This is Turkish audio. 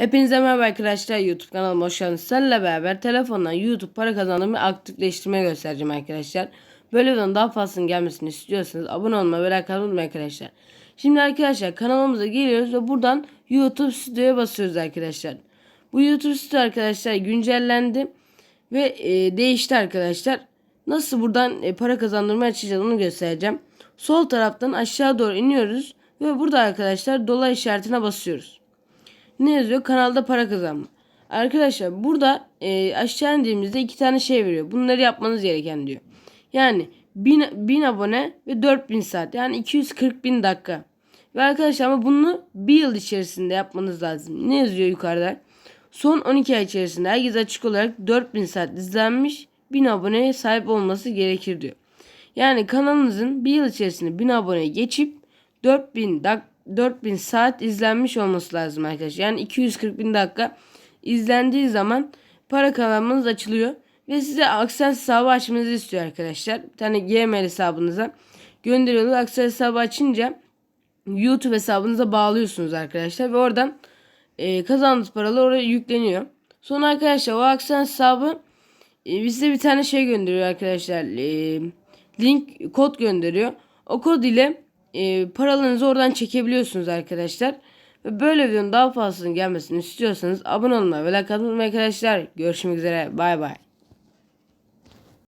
Hepinize merhaba arkadaşlar YouTube kanalıma hoş geldiniz. Sizlerle beraber telefondan YouTube para kazandığımı aktifleştirmeye göstereceğim arkadaşlar. Böyle videonun daha fazlasının gelmesini istiyorsanız abone olmayı ve like arkadaşlar. Şimdi arkadaşlar kanalımıza geliyoruz ve buradan YouTube Studio'ya basıyoruz arkadaşlar. Bu YouTube Studio arkadaşlar güncellendi ve e, değişti arkadaşlar. Nasıl buradan e, para kazandırmaya açacağız onu göstereceğim. Sol taraftan aşağı doğru iniyoruz ve burada arkadaşlar dolar işaretine basıyoruz ne yazıyor? Kanalda para kazanma. Arkadaşlar burada e, aşağı indiğimizde iki tane şey veriyor. Bunları yapmanız gereken diyor. Yani 1000, 1000 abone ve 4000 saat. Yani 240 bin dakika. Ve arkadaşlar ama bunu bir yıl içerisinde yapmanız lazım. Ne yazıyor yukarıda? Son 12 ay içerisinde herkes açık olarak 4000 saat izlenmiş 1000 aboneye sahip olması gerekir diyor. Yani kanalınızın bir yıl içerisinde 1000 aboneye geçip 4000 dak 4000 saat izlenmiş olması lazım arkadaşlar. Yani 240 bin dakika izlendiği zaman para kazanmanız açılıyor. Ve size Access hesabı açmanızı istiyor arkadaşlar. Bir tane Gmail hesabınıza gönderiyorlar. Access hesabı açınca YouTube hesabınıza bağlıyorsunuz arkadaşlar. Ve oradan e, kazandığınız paralar oraya yükleniyor. Sonra arkadaşlar o Access hesabı e, bize bir tane şey gönderiyor arkadaşlar. E, link kod gönderiyor. O kod ile e, paralarınızı oradan çekebiliyorsunuz arkadaşlar. Ve böyle videonun daha fazlasının gelmesini istiyorsanız abone olmayı ve like atmayı arkadaşlar. Görüşmek üzere. Bay bay.